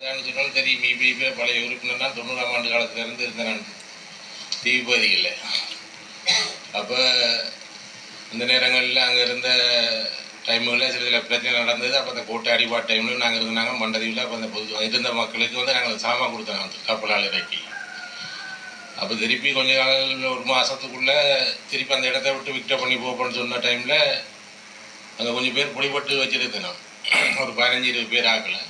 சொன்னாலும் தெரியும் இபிபி பழைய உறுப்பினர் தான் தொண்ணூறாம் ஆண்டு காலத்திலேருந்து இருந்தேன் நான். பகுதிகளில் அப்போ இந்த நேரங்களில் அங்கே இருந்த டைமுகளில் சில சில பிரச்சனை நடந்தது. அப்போ அந்த கோட்டை அடிபாட் டைமில் நாங்கள் இருந்தாங்க மண்டதீவில் அப்போ அந்த பொது இருந்த மக்களுக்கு வந்து நாங்கள் சாமான் கொடுத்தாங்க கப்பலால் இறக்கி. அப்போ திருப்பி கொஞ்ச நாள் ஒரு மாதத்துக்குள்ளே திருப்பி அந்த இடத்த விட்டு விக்ட பண்ணி போப்போன்னு சொன்ன டைமில் அங்கே கொஞ்சம் பேர் பிடிபட்டு வச்சுருந்தேன் நான். ஒரு பதினஞ்சு இருபது பேர் ஆக்கலை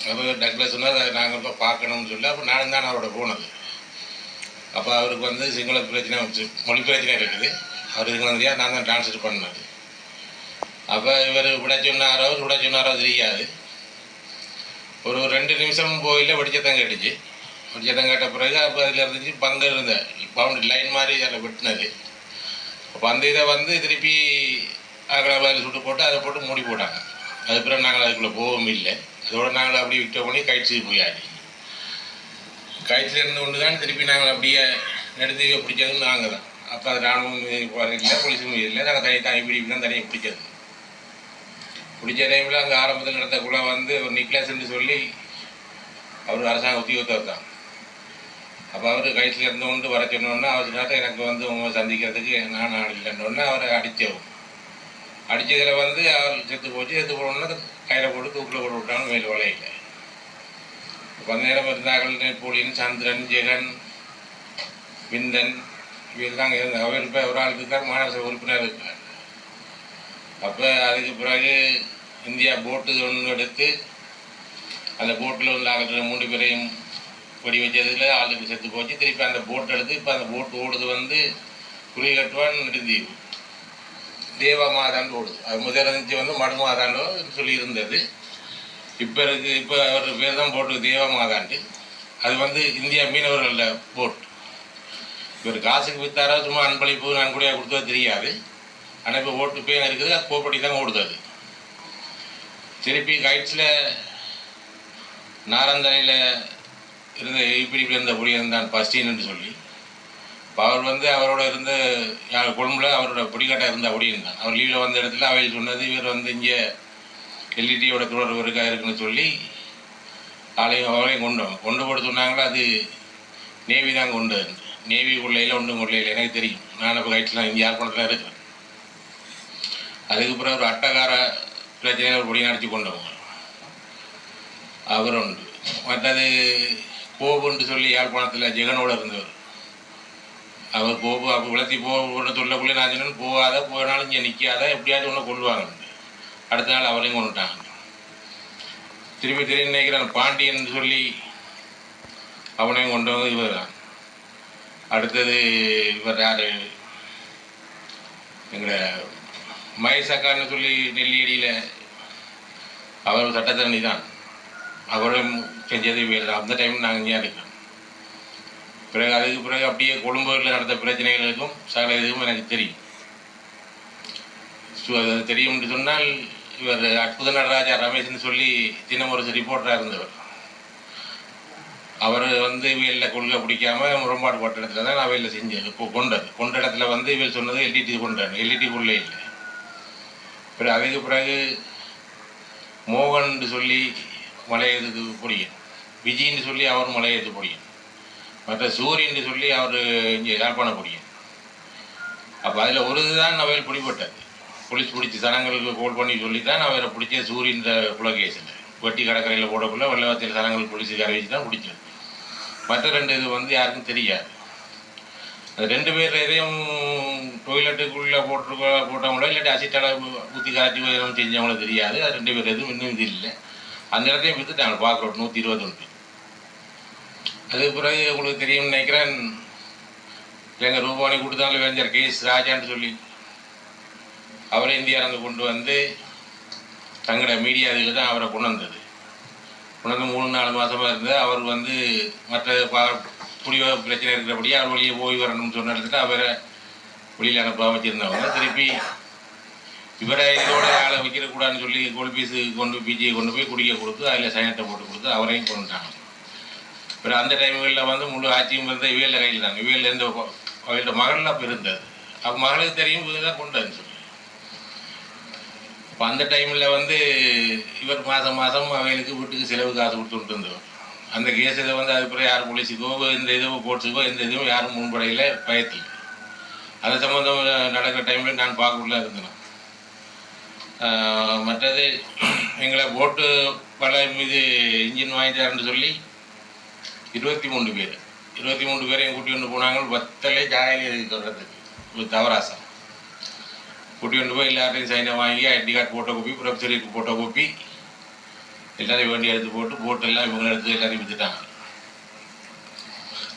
அப்போ டக்ளஸ் சொன்னால் நாங்கள் இப்போ பார்க்கணும்னு சொல்லி. அப்போ நானும் தான் அவரோட போனது. அப்போ அவருக்கு வந்து சிங்கள பிரச்சனை வச்சு- மொழி பிரச்சனை இருக்குது. அவர் சிங்களந்திரியா நான் தான் ட்ரான்ஸ்லேட் பண்ணது. அப்போ இவர் விட சொன்னாரோ விட சொன்னாரோ தெரியாது. ஒரு ரெண்டு நிமிஷம் போயில வெடிச்சத்தம் கேட்டுச்சு வெடிச்சத்தம் கேட்ட பிறகு அப்போ அதில் இருந்துச்சு பங்கு இருந்த பவுண்டரி லைன் மாதிரி அதில் வெட்டினது. அப்போ அந்த இதை வந்து திருப்பி அகலவாயில் சுட்டு போட்டு அதை போட்டு மூடி போட்டாங்க. அது பிறகு நாங்கள் அதுக்குள்ளே போகவும் இல்லை. இதோட நாங்கள் அப்படியே விட்ட உடனே கயிற்சி போயாச்சு. கயிற்றுல இருந்து கொண்டு தான் திருப்பி நாங்கள் அப்படியே நடுத்தீவை பிடிச்சதும் நாங்கள் தான். அப்போ அது ராணுவம் இல்லை போலீஸும் இல்லை. நாங்கள் தனி தனி பிடிப்பு தான் தனியாக பிடிச்சது பிடிச்ச டைமில் அங்கே ஆரம்பத்தில் நடத்தக்குள்ளே வந்து ஒரு நிக்லஸ்ன்னு சொல்லி அவர் அரசாங்க உத்தியோகத்தர் தான். அப்போ அவர் கயிற்றுல இருந்து கொண்டு வர சொன்னோன்னே அவர் நேரத்தில் எனக்கு வந்து உங்களை சந்திக்கிறதுக்கு நான் ஆள் இல்லைன்னொன்னே அவரை அடித்தவும் அடித்ததில் வந்து அவர் செத்து போச்சு. செத்து போனோன்னா கையில் போட்டு தூக்கில் போட்டு விட்டாங்க மேல் வலையில் கொஞ்ச நேரம் இருந்தார்கள் நெப்போலியன் சந்திரன் ஜெகன் விந்தன் இவெல்லாம் இருந்தாங்க. அவர் இப்போ ஒரு ஆள் இருக்கார் மாநகர உறுப்பினர் இருக்கார். அப்போ அதுக்கு பிறகு இந்தியா போட்டு ஒன்று எடுத்து அந்த போட்டில் உள்ள ஆளுநர் மூன்று பேரையும் கொடி வச்சதில் ஆளுக்கு செத்து போச்சு. திருப்பி அந்த போட் எடுத்து இப்போ அந்த போட் ஓடுது வந்து குளிகட்டுவான் நெடுந்தீவு. தேவ மாதான்னு ஓடுது அது முதல் வந்து மடு மாதாண்டோ சொல்லி இருந்தது இப்போ இருக்கு இப்போ அவர் பேர் தான் போட்டு தேவ மாதாண்டு அது வந்து இந்தியா மீனவர்களில் போட் இவர் காசுக்கு வித்தாரா சும்மா அன்பளிப்பு நன்கொடையாக கொடுத்தா தெரியாது. ஆனால் இப்போ ஓட்டு பேன் இருக்குது அது போப்படி தான் ஓடுது. அது திருப்பி கைட்ஸில் நாரந்தலையில் இருந்த இப்படி இருந்த புடியன் தான் பஸ்டின்னு சொல்லி. இப்போ அவர் வந்து அவரோட இருந்த யார் கொழும்புல அவரோட பிடிக்காட்டாக இருந்தால் அப்படின் அவர் லீவில் வந்த இடத்துல அவையில் சொன்னது இவர் வந்து இங்கே எல்இடியோட தொடர்பு இருக்கா இருக்குன்னு சொல்லி ஆளையும் அவரையும் கொண்டு கொண்டு போட சொன்னாங்களா அது நேவி தான் கொண்டு வந்து நேவி கொள்ளையில் ஒன்றும் கொள்ளையில் எனக்கு தெரியும். நான் இப்போ கைட்லாம் இங்கே யாழ்ப்பாணத்தில் இருக்கிறேன் அதுக்கு பிறகு ஒரு அட்டகார பிரச்சனையில் ஒரு பொடி நடிச்சு கொண்டு வாங்க அவர் உண்டு மற்றது கோபுன்னு சொல்லி யாழ்ப்பாணத்தில் ஜெகனோட இருந்தவர். அவர் போ அப்போ விளத்தி போன சொல்லக்குள்ளே நான் சொன்னேன் போகாத போனாலும் இங்கே நிற்காத எப்படியாவது ஒன்று கொள்வாங்க அடுத்த நாள் அவரையும் கொண்டுட்டாங்க. திருப்பி திரும்பி நினைக்கிறான் பாண்டியன் சொல்லி அவனையும் கொண்டு வந்து இவர் தான் அடுத்தது இவர் யார்? எங்களை மகேசக்கான்னு சொல்லி நெல்லியடியில் அவர் சட்டத்தரணி தான் அவரும் செஞ்சது இவர் அந்த டைம் நாங்கள் இங்கே இருக்கோம். பிறகு அதுக்கு பிறகு அப்படியே கொழும்புகளில் நடந்த பிரச்சனைகளுக்கும் சகல இதுவும் எனக்கு தெரியும். ஸோ அது தெரியும்னு சொன்னால் இவர் அற்புத நடராஜா ரமேஷ்னு சொல்லி தினமரசு ரிப்போர்ட்டராக இருந்தவர். அவர் வந்து இவையில் கொள்கை பிடிக்காம முரண்பாடு பட்ட இடத்துல தான் நான் இவையில் செஞ்சேன். இப்போ கொண்டது கொண்ட இடத்துல வந்து இவள் சொன்னது எல்இடி கொண்டாரு. எல்இடி கொள்ளே இல்லை. பிறகு அதுக்கு பிறகு மோகன் சொல்லி மலையேது பிடிக்கும் விஜயின்னு சொல்லி அவர் மலையது பிடிக்கும் மற்ற சூரியன் சொல்லி அவர் இங்கே யாழ்ப்பாண பிடிக்கும் அப்போ அதில் ஒரு இதுதான் அவையில் பிடிபட்டது. போலீஸ் பிடிச்சி சனங்களுக்கு கோல் பண்ணி சொல்லி தான் அவரை பிடிச்ச சூரியன் குலகேசில் வெட்டி கடற்கரையில் போடக்குள்ள வெள்ளவாத்தியில் சனங்கள் போலீஸுக்கு அறிவிச்சு தான் பிடிச்சது. மற்ற ரெண்டு இது வந்து யாருக்கும் தெரியாது. அது ரெண்டு பேர் எதையும் டொய்லெட்டுக்குள்ளே போட்டிருக்க போட்டவங்களோ இல்லாட்டி அசிட்டால ஊற்றி காய்ச்சி எதுவும் செஞ்சவங்களோ தெரியாது. அது ரெண்டு பேர் எதுவும் இன்னும் இது இல்லை. அந்த இடத்தையும் விற்றுட்டாங்க பார்க்குறோம் நூற்றி இருபத்தொன்று அதுக்கு பிறகு உங்களுக்கு தெரியும்னு நினைக்கிறேன். எங்கள் ரூபானி கொடுத்தாலும் வேஞ்சர் கேஸ் ராஜான்னு சொல்லி அவரை இந்தியாவிலிருந்து கொண்டு வந்து தங்களோட மீடியா இதில் தான் அவரை கொண்டு வந்தது. கொண்டு வந்து மூணு நாலு மாதமாக இருந்து அவர் வந்து மற்ற பா குடிவ பிரச்சனை இருக்கிறபடியே அவர் வெளியே போய் வரணும்னு சொன்ன இடத்துல அவரை வெளியில் அனுப்பாமல் வச்சுருந்தவங்க திருப்பி இவரை இதோட ஆளை வைக்கிறக்கூடாதுன்னு சொல்லி கோல்பீஸு கொண்டு பிஜியை கொண்டு போய் குடிக்க கொடுத்து அதில் சைனத்தை போட்டு கொடுத்து அவரையும் கொண்டுட்டாங்க. அப்புறம் அந்த டைம்களில் வந்து முழு ஆட்சியும் இருந்த இவியல் கையில் தான். இவியல் இருந்த அவர்களோட மகள்லாம் அப்போ இருந்தது. அப்போ மகளுக்கு தெரியும் இதுதான் கொண்டு வந்து. சொல்லி அப்போ அந்த டைமில் வந்து இவர் மாதம் மாதம் அவைகளுக்கு வீட்டுக்கு செலவு காசு கொடுத்துட்டு இருந்தோம் அந்த கேஸில் வந்து அதுக்கப்புறம் யாரும் போலீஸுக்கோ இந்த இதுவும் போட்ஸுக்கோ எந்த இதுவும் யாரும் முன்படையில் பயத்தில். அது சம்மந்தம் நடக்கிற டைமில் நான் பார்க்கக்குள்ள இருந்தேன். மற்றது எங்களை போட்டு பல மீது இன்ஜின் வாங்கிட்டாருன்னு சொல்லி இருபத்தி மூணு பேர். இருபத்தி மூணு பேரையும் கூட்டி கொண்டு போனாங்க. பத்தலே ஜாயலி வர்றதுக்கு ஒரு தவராசம் கூட்டி கொண்டு போய் எல்லாத்தையும் சைனை வாங்கி ஐடி கார்டு ஃபோட்டோ கோப்பி ப்ரொஃபஸருக்கு ஃபோட்டோ கோப்பி எல்லாரையும் வண்டி எடுத்து போட்டு போட்டெல்லாம் இவங்க எடுத்து எல்லாரையும் விற்றுட்டாங்க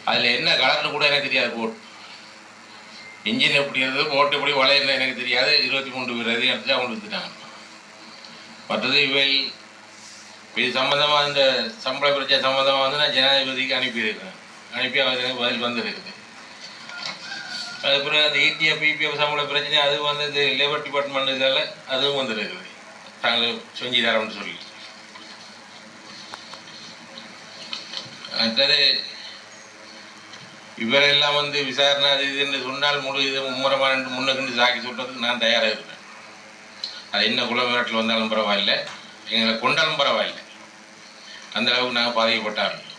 அதில் என்ன கலர்னு கூட எனக்கு தெரியாது போட் இன்ஜின் எப்படி இருந்தது போட்டு எப்படி வளையல எனக்கு தெரியாது. இருபத்தி மூன்று பேர் அதையும் எடுத்து அவங்க விற்றுட்டாங்க மற்றது இவையில் இது சம்மந்தமாக இந்த சம்பள பிரச்சனை சம்மந்தமாக வந்து நான் ஜனாதிபதிக்கு அனுப்பியிருக்கிறேன் அனுப்பி அவர் எனக்கு பதில் வந்திருக்குது அதுக்கப்புறம் அந்த இடிஎஃப் பிபிஎஃப் சம்பள பிரச்சனை அது வந்து இந்த லேபர் டிபார்ட்மெண்ட் இதால் அதுவும் வந்துருக்குது தாங்கள் செஞ்சு தரோம்னு சொல்லி. அடுத்தது இவரெல்லாம் வந்து விசாரணை அது இதுன்னு சொன்னால் முழு இது மும்முரமாக முன்னுக்குன்னு சாக்கி சொல்கிறதுக்கு நான் தயாராக இருக்கேன் அது என்ன குளமிரட்டில் வந்தாலும் பரவாயில்லை. எங்களை கொண்டாலும் பரவாயில்லை. அந்த அளவு நாங்கள் பாதிக்கப்பட்டார்கள்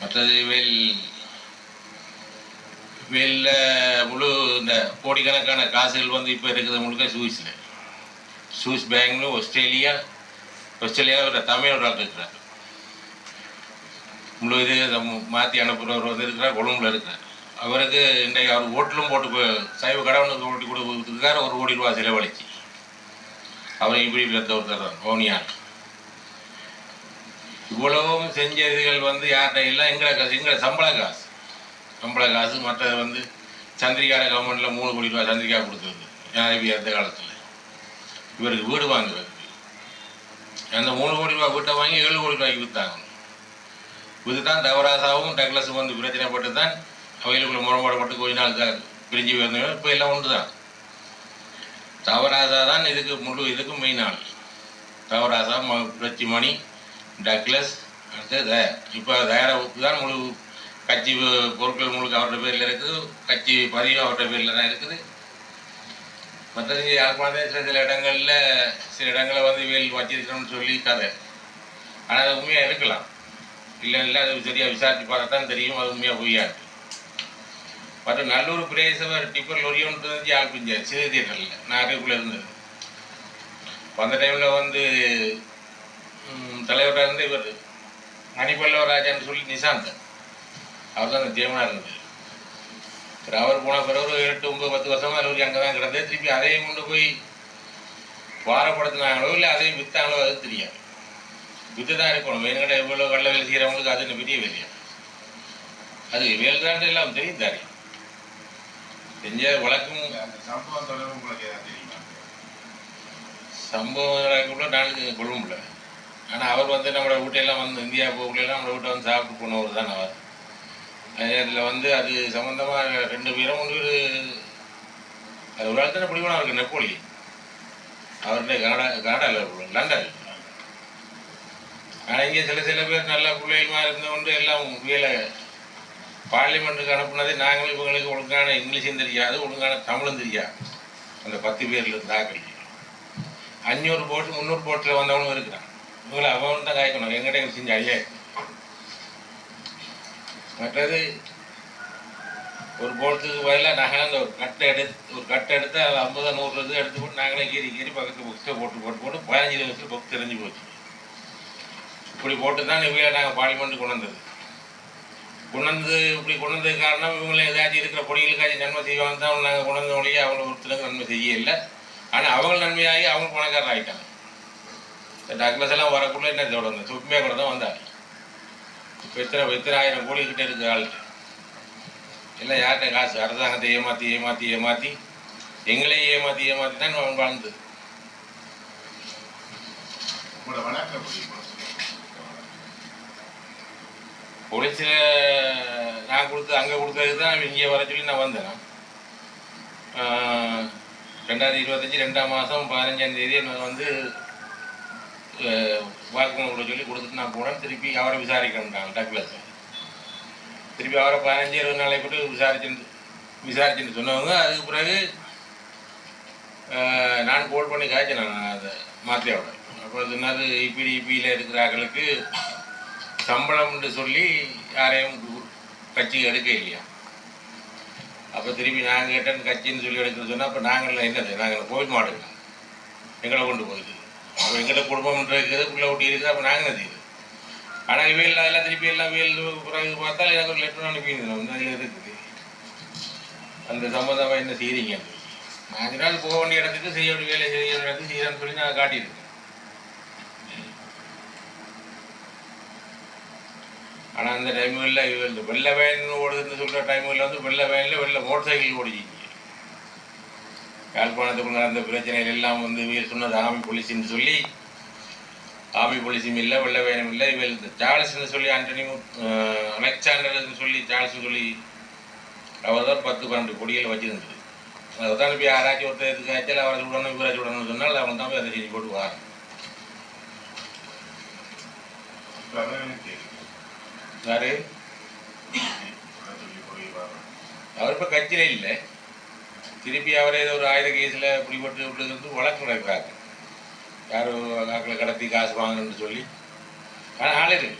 மற்றது வேல் வேலில் முழு இந்த கோடிக்கணக்கான காசுகள் வந்து இப்போ இருக்கிறது முழுக்க சுவிஸில். சுவிஸ் பேங்க்னு ஆஸ்திரேலியா ஆஸ்திரேலியாவில் தமிழ் ஒரு ஆள் இருக்கிறார். முழு இது மாற்றி அனுப்புகிறவர் வந்து இருக்கிறார் கொழும்புல இருக்கிறார். அவருக்கு இன்றைக்கு அவர் ஓட்டிலும் போட்டு போய் சைவ கடவுளுக்கு ஓட்டி கொடுக்கறதுக்காக ஒரு கோடி ரூபா செலவழிச்சு. அவரை இப்படி ஒருத்தர் தான் ஓனியார். இவ்வளவும் செஞ்ச இதுகள் வந்து யார்கிட்ட இல்லை? எங்களை காசு எங்களை சம்பள காசு. சம்பள காசு மற்றது வந்து சந்திரிகார கவர்மெண்ட்டில் மூணு கோடி ரூபா சந்திரிகா கொடுத்தது ஜனாதிபதி அந்த காலத்தில். இவருக்கு வீடு வாங்குறதுக்கு. அந்த மூணு கோடி ரூபா வீட்டை வாங்கி ஏழு கோடி ரூபாய்க்கு விற்றாங்க இதுதான் தவராசாவும் டக்லஸும் வந்து பிரச்சனைப்பட்டு தான் அவைகளுக்குள்ள முரண்பாடுபட்டு கொஞ்ச நாள் தான் பிரிஞ்சு வந்தவங்க இப்போ எல்லாம் ஒன்று தான் தவராசா தான் இதுக்கு முழு இதுக்கும் மெயின் ஆள். தவராசா ம மணி டக்ளஸ் அடுத்து தயார் இப்போ தயாராவுக்கு தான் முழு கட்சி பொருட்கள் முழுக்க அவர்கிட்ட பேரில் இருக்குது. கட்சி பதிவு அவர்கிட்ட பேரில் தான் இருக்குது. மற்றது யாழ்ப்பாணத்தில் சில சில இடங்களில் சில இடங்களில் வந்து வேல் வச்சிருக்கணும்னு சொல்லி கதை. ஆனால் அது உண்மையாக இருக்கலாம். இல்லை இல்லை அது சரியாக விசாரித்து பார்த்தா தான் தெரியும். அது உண்மையாக பொய்யா இருக்கு. மற்ற நல்லூர் பிரேசவர் டிப்பர் லொரி ஒன்று இருந்துச்சு ஆள் சிறு தியேட்டரில் நான் அதுக்குள்ளே இருந்தது அந்த டைமில் வந்து தலைவராக இருந்து இவர். மணிப்பல்லவராஜான்னு சொல்லி நிசாந்த் அவர் தான் அந்த தேவனாக இருந்தது அவர் போன பிறகு ஒரு எட்டு ஒன்பது பத்து வருஷமா அவர் அங்கே தான் கிடந்தது. திருப்பி அதையும் கொண்டு போய் வாரப்படுத்தினாங்களோ இல்லை அதையும் விற்றாங்களோ அது தெரியாது. வித்து தான் இருக்கணும். வேணுங்கிட்ட இவ்வளோ வெள்ள வேலை செய்கிறவங்களுக்கு அது பெரிய வேலையா? அது வேல்தாண்டு எல்லாம் தெரியும் தானே செஞ்ச வழக்கும் சம்பவம் தொடர்பு சம்பவம் கூட நாளுக்கு கொழும்புல ஆனால் அவர் வந்து நம்மளோட வீட்டையெல்லாம் வந்து இந்தியா போகலாம் நம்மளோட வீட்டை வந்து சாப்பிட்டு போனவர் தான் அவர். அதில் வந்து அது சம்மந்தமாக ரெண்டு பேரும் ஒன்று அது ஒரு ஆள் தானே பிடிக்கணும் அவருக்கு நெப்போலி. அவர்கிட்ட கனடா கனடாவில் லண்டன் ஆனால் இங்கே சில சில பேர் நல்ல பிள்ளைகளுமா இருந்தவொண்டு எல்லாம் வேலை பார்லிமெண்ட்டுக்கு அனுப்புனதே நாங்களும் இவங்களுக்கு ஒழுங்கான இங்கிலீஷும் தெரியாது ஒழுங்கான தமிழும் தெரியாது. அந்த பத்து பேரில் இருந்து அஞ்சூறு போட்டு முந்நூறு போட்டில் வந்தவனும் இருக்கிறான். உங்களை அவன் தான் காய்க்கணும் எங்கிட்ட எங்களுக்கு செஞ்ச ஐயா மற்றது ஒரு போட்டுக்கு பதிலாக நாங்களே அந்த ஒரு கட்டை எடுத்து ஒரு கட்டை எடுத்து அதில் ஐம்பது நூறு இது எடுத்து போட்டு நாங்களே கீறி கீறி பக்கத்து புக்ஸை போட்டு போட்டு போட்டு பதினஞ்சு நிமிஷத்தில் புக் தெரிஞ்சு போச்சு இப்படி போட்டு தான் இவங்களை நாங்கள் பார்லிமெண்ட்டு கொண்டு வந்தது கொண்டு இப்படி கொண்டு காரணம் இவங்களை ஏதாச்சும் இருக்கிற பொடிகளுக்காச்சும் நன்மை செய்வாங்க தான் நாங்கள் கொண்டு வந்த வழியே அவங்கள ஒருத்தருக்கு நன்மை செய்ய இல்லை ஆனால் அவங்க நன்மையாகி அவங்க பணக்காரர் ஆகிட்டாங்க டக்ளஸ் எல்லாம் வரக்குள்ள என்ன தொடர்ந்து சுப்பியாக கூட தான் வந்தார். இப்போ எத்தனை எத்தனை ஆயிரம் கோடி கிட்ட இருக்கு ஆள் எல்லாம் யார்கிட்ட காசு? அரசாங்கத்தை ஏமாற்றி ஏமாற்றி ஏமாற்றி எங்களையும் ஏமாற்றி ஏமாற்றி தான் அவன் வாழ்ந்து போலீஸில் நான் கொடுத்து அங்கே கொடுத்ததுக்கு தான் இங்கே வர சொல்லி நான் வந்தேன். ரெண்டாயிரத்தி இருபத்தஞ்சி ரெண்டாம் மாதம் பதினஞ்சாம் தேதி நான் வந்து வாக்குமூலம் கொடுக்க சொல்லி கொடுத்துட்டு நான் போனேன் திருப்பி அவரை விசாரிக்கணுன்றாங்க டக்ளஸ். திருப்பி அவரை பதினஞ்சு இருபது நாளை போட்டு விசாரிச்சுட்டு விசாரிச்சுட்டு சொன்னவங்க அதுக்கு பிறகு நான் கோல் பண்ணி காய்ச்சினேன் நான் அதை மாத்தியாவோட அப்போ சொன்னார் இப்படி இபியில் இருக்கிறார்களுக்கு சம்பளம்னு சொல்லி யாரையும் கட்சி எடுக்க இல்லையா? அப்போ திருப்பி நாங்கள் கேட்டேன்னு கட்சின்னு சொல்லி எடுக்கிறது சொன்னால் அப்போ நாங்கள் என்னது நாங்கள் கோயில் மாடுங்க எங்களை கொண்டு போகுது அப்போ எங்கிட்ட குடும்பம் இருக்குது பிள்ளை ஒட்டி இருக்குது அப்போ நாங்கள் என்ன செய்யுது ஆனால் இவையில் அதெல்லாம் திருப்பி எல்லாம் வேல் பிறகு பார்த்தா எனக்கு ஒரு லெட்டர் அனுப்பியிருந்தேன் வந்து அதில் இருக்குது. அந்த சம்மந்தமாக என்ன செய்கிறீங்க நான் போக வேண்டிய இடத்துக்கு செய்ய வேண்டிய வேலை செய்ய வேண்டிய இடத்துக்கு செய்யறேன்னு சொல்லி நான் காட்டியிருக்கேன். ஆனால் அந்த டைமுகளில் இந்த வெள்ளை வேன் ஓடுதுன்னு சொல்கிற டைமுகளில் வந்து வெள்ளை வேனில் வெள்ளை மோட்டர் சைக்கிள் ஓடிச்சிங்க யாழ்ப்பாணத்துக்குள் நடந்த பிரச்சனைகள் எல்லாம் வந்து இவங்க சொன்னது ஆமி போலீஸ்ன்னு சொல்லி ஆமி போலீஸும் இல்லை வெள்ள வேணும் இல்லை. இவர் இந்த சொல்லி ஆண்டனி அஹ், அலெக்சாண்டர்னு சொல்லி சார்ல்ஸ்னு சொல்லி அவர் தான் பத்து பன்னெண்டு கொடிகள் வச்சிருந்தது. அதை தான் இப்போ யாராச்சும் ஒருத்தர் எதுக்கு ஆச்சால் அவரை விடணும் இவரை விடணும்னு சொன்னால் அவன் தான் போய் அதை செஞ்சு போட்டு வாரான் எனக்கு யாரு? அவர் இப்போ கட்சியில் இல்லை. திருப்பி அவரே ஒரு ஆயுத கேஸில் பிடிபட்டு விட்டுருந்து வழக்கு நடக்கிறாங்க யாரோ ஆக்களை கடத்தி காசு வாங்கணும்னு சொல்லி. ஆனால் ஆள் இருக்கு.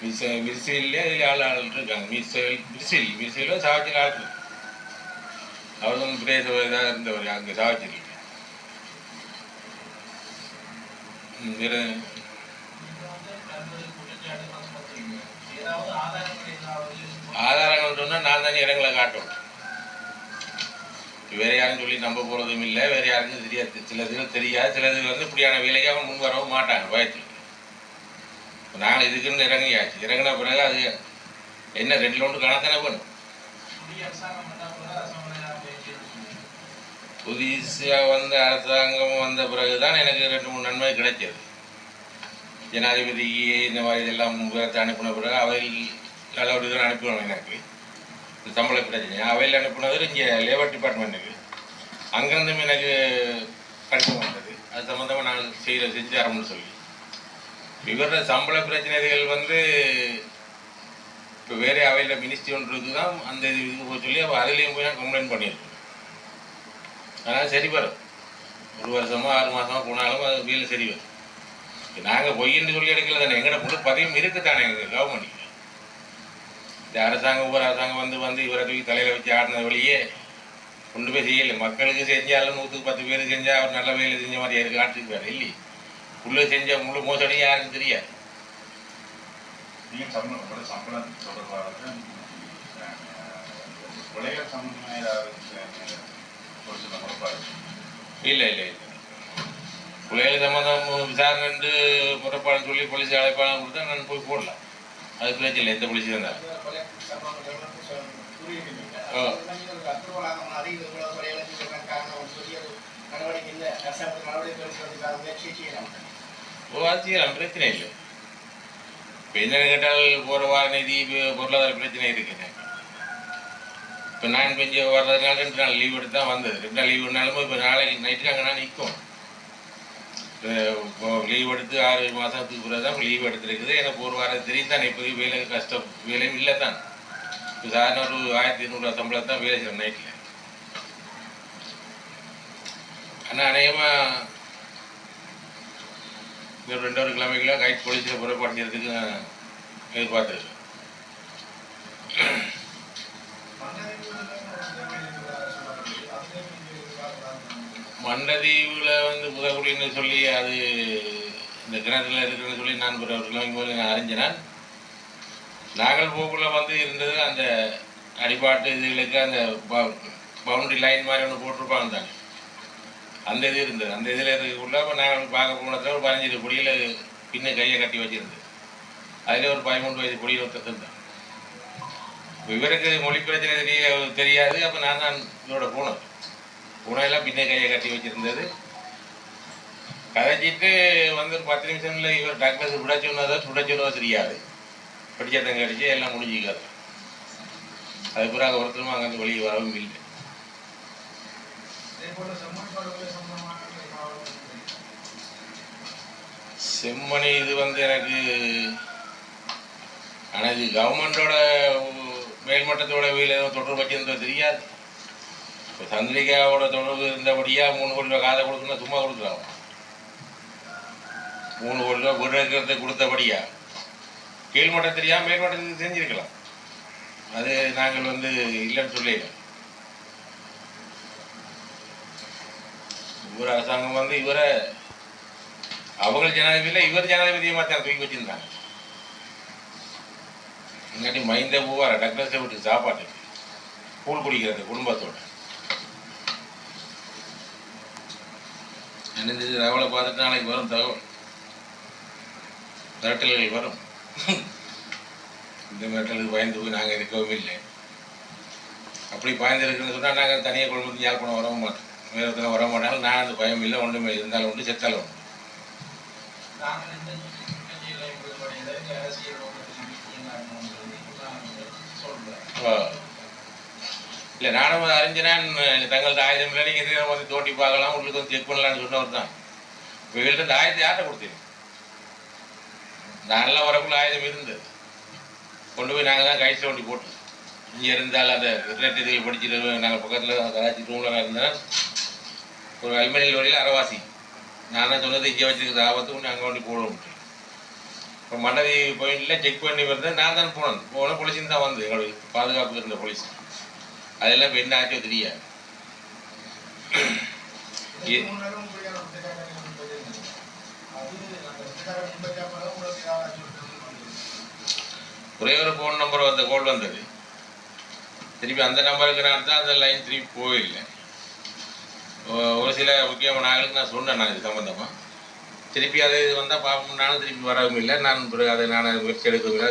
மிஸ் மிர்சிலே இதில் ஆள் ஆள் இருக்காங்க. மிஸ்ஸில் மிர்சில் மிர்சிலும் சாவச்சியில் ஆள் இருக்கு. அவரும் பிரேச இதாக இருந்தவர் அங்கே சாவச்சில் வேறு? ஆதாரங்கள் சொன்னால் நான் தானே இடங்களை காட்டணும். வேற யாரும் சொல்லி நம்ப போகிறதும் இல்லை. வேற யாருக்கும் தெரியாது. சில இதுகள் தெரியாது. சில இதில் வந்து இப்படியான வேலைக்காக முன் வரவும் மாட்டாங்க பயத்தில். நாங்கள் இதுக்குன்னு இறங்கியாச்சு. இறங்கின பிறகு அது என்ன ரெண்டு லோண்டு கணக்கான பண்ணும் புதுசாக வந்த அரசாங்கம் வந்த பிறகு தான் எனக்கு ரெண்டு மூணு நன்மை கிடைச்சது ஜனாதிபதி இந்த மாதிரி இதெல்லாம் அனுப்பின பிறகு அவையில் நல்ல ஒரு இதில் அனுப்பிடுவோம் எனக்கு. சம்பள பிரச்சனை. அவையில் அனுப்பினது இங்கே லேபர் டிபார்ட்மெண்ட்டுக்கு அங்கேருந்தும் எனக்கு கடிதம் வந்தது. அது சம்மந்தமாக நாங்கள் செய்கிற செஞ்சு தரோம்னு சொல்லி. இவரோட சம்பள பிரச்சனைகள் வந்து இப்போ வேறு அவையில் மினிஸ்ட்ரி ஒன்று இருக்குது தான் அந்த இது இதுக்கு போய் சொல்லி அப்போ அதுலேயும் போய் நான் கம்ப்ளைண்ட் பண்ணியிருக்கேன். அதனால் சரி வரும் ஒரு வருஷமோ ஆறு மாதமாக போனாலும் அது வீட்டில் சரி வரும். நாங்கள் பொய்ன்னு சொல்லி எடுக்கல தானே எங்கள்கிட்ட முழு பதிவும் இருக்குதானே எங்கள் கவர்மெண்ட் இந்த அரசாங்கம் ஒவ்வொரு அரசாங்கம் வந்து வந்து இவரை தூக்கி தலையில் வச்சு ஆடின வழியே கொண்டு போய் செய்யலை. மக்களுக்கு செஞ்சாலும் நூற்றுக்கு பத்து பேர் செஞ்சால் அவர் நல்ல வேலை செஞ்ச மாதிரி இருக்கு ஆட்டுக்கு வேறு இல்லை. உள்ள செஞ்ச முழு மோசடி யாருக்கும் தெரியாது. சம்பளம் தொடர்பாக கொலைகள் முறைப்பாடு இல்லை இல்லை இல்லை. பிள்ளைகள் சம்மந்தம் விசாரணைண்டு புறப்பாடுன்னு சொல்லி போலீஸ் அழைப்பாளம் கொடுத்தா நான் போய் போடலாம். அது பிரச்சனை இல்லை எந்த போலீஸ் ஓ. அது செய்யலாம் பிரச்சனை இல்லை. இப்போ என்னென்னு கேட்டால் போகிற வார நிதி பொருளாதார பிரச்சனை இருக்குது இப்போ நான் பெஞ்சு வர்றதுனால ரெண்டு நாள் லீவ் எடுத்து தான் வந்தது. ரெண்டு நாள் லீவ் எடுத்தாலும் இப்போ நாளைக்கு நைட்டு அங்கே நான் நிற்கும். லீவ் எடுத்து ஆறு மாதத்துக்கு பிறகு தான் லீவ் எடுத்துருக்குது. எனக்கு ஒரு வாரம் தெரியும் தான் இப்போதைக்கு வேலை கஷ்டம் வேலையும் இல்லை தான். இப்போ சாதாரண ஒரு ஆயிரத்தி ஐநூறுரூவா சம்பளம் தான் வேலை செய்கிறேன் நைட்டில் ஆனால் அநேகமாக இன்னும் ரெண்டு ஒரு கிழமைக்குள்ள கைட் போலீஸில் புறப்படுத்துறதுக்கு நான் எதிர்பார்த்துருக்கேன். மண்டதீவில் வந்து புதக்குடின்னு சொல்லி அது இந்த கிணத்துல இருக்குன்னு சொல்லி நான் ஒரு ஒரு கிழமைக்கு போது நான் அறிஞ்சினேன் நாங்கள் வந்து இருந்தது அந்த அடிபாட்டு இதுகளுக்கு அந்த பவுண்டரி லைன் மாதிரி ஒன்று போட்டிருப்பாங்க தானே. அந்த இது இருந்தது. அந்த இதில் இருக்கக்குள்ள இப்போ நாங்கள் பார்க்க போனதில் ஒரு பதினஞ்சு பொடியில் பின்ன கையை கட்டி வச்சிருந்தது. அதில் ஒரு பதிமூன்று வயது பொடியில் ஒருத்தர் இவருக்கு மொழி பிரச்சனை தெரிய தெரியாது. அப்போ நான் தான் இதோட போனேன் போனதெல்லாம் பின்ன கையை கட்டி வச்சிருந்தது. கதைச்சிட்டு வந்து ஒரு பத்து நிமிஷம்ல இவர் டாக்டர்ஸ் விட சொன்னதோ சுட சொன்னதோ தெரியாது. படிச்சதங்க அடிச்சு எல்லாம் முடிஞ்சுக்காது. அது பிறகு ஒருத்தரும் அங்கேருந்து வெளியே வரவும் இல்லை. செம்மணி இது வந்து எனக்கு ஆனால் இது கவர்மெண்டோட மேல்மட்டத்தோட வீல ஏதோ தொடர்பு வச்சிருந்தோ தெரியாது. இப்போ சந்திரிகாவோட தொடர்பு இருந்தபடியாக மூணு கோடி ரூபா காதை கொடுக்கணும் சும்மா கொடுக்குறாங்க மூணு கோடி ரூபா விடுறது கொடுத்தபடியா? கீழ்மட்டம் தெரியாம மேல்மட்டம் செஞ்சுருக்கலாம் அது நாங்கள் வந்து இல்லைன்னு சொல்லிடலாம் இவர் அரசாங்கம் வந்து இவரை அவங்க ஜனாதிபதியில் இவர் ஜனாதிபதியை மாற்ற தூக்கி வச்சிருந்தாங்க. இல்லாட்டி மைந்த பூவார டக்ளஸை விட்டு சாப்பாட்டுக்கு கூழ் குடிக்கிறது குடும்பத்தோட. என்ன தகவலை பார்த்துட்டு நாளைக்கு வரும் தகவல். மிரட்டல்கள் வரும். இந்த மிரட்டலுக்கு பயந்து போய் நாங்கள் இருக்கவும் இல்லை. அப்படி பயந்து இருக்குன்னு சொன்னால் நாங்கள் தனியாக குடும்பத்துக்கு யாழ்ப்பாணம் வரவும் மாட்டோம். வேறு வர மாட்டாலும் நான் அந்த பயம் இல்லை. ஒன்றுமே இருந்தாலும் உண்டு செத்தாலும் உண்டு அரசியல் இல்லை நானும் அதை அறிஞ்சினான். தங்களது ஆயுதம் இல்லை நீங்கள் இதை வந்து தோண்டி பார்க்கலாம் உங்களுக்கு வந்து செக் பண்ணலான்னு சொன்னவர் தான். இப்போ இவங்கள்ட்ட இந்த ஆயுதத்தை யார்கிட்ட கொடுத்தீங்க? நான்லாம் வரக்குள்ள ஆயுதம் இருந்தது. கொண்டு போய் நாங்கள் தான் கைட்டு வண்டி போட்டு இங்கே இருந்தால் அந்த ரிலேட் இதில் படிச்சுட்டு நாங்கள் பக்கத்தில் கராச்சி ரூமில் இருந்தேன். ஒரு அல்மனியில் வரையில் அறவாசி நான் தான் சொன்னது இங்கே வச்சுருக்கிற ஆபத்து ஒன்று அங்கே வண்டி போட இப்போ மண்டதி பாயிண்டில் செக் பண்ணி வந்து நான் தான் போனேன். போன போலீஸுன்னு தான் வந்து எங்களுக்கு பாதுகாப்பு இருந்த போலீஸ் அதெல்லாம் இப்போ என்ன ஆச்சோ தெரியாது ஒரே ஒரு ஃபோன் நம்பர் வந்த கோல் வந்தது. திருப்பி அந்த நம்பருக்கு நான் தான் அந்த லைன் திருப்பி போயில்லை ஒரு சில முக்கியமான ஆளுக்கு நான் சொன்னேன் நான் இது சம்மந்தமாக திருப்பி அது வந்தால் பார்ப்போம் நானும் திருப்பி வரவும் இல்லை. நான் பிறகு அதை நான் முயற்சி எடுக்கவும் இல்லை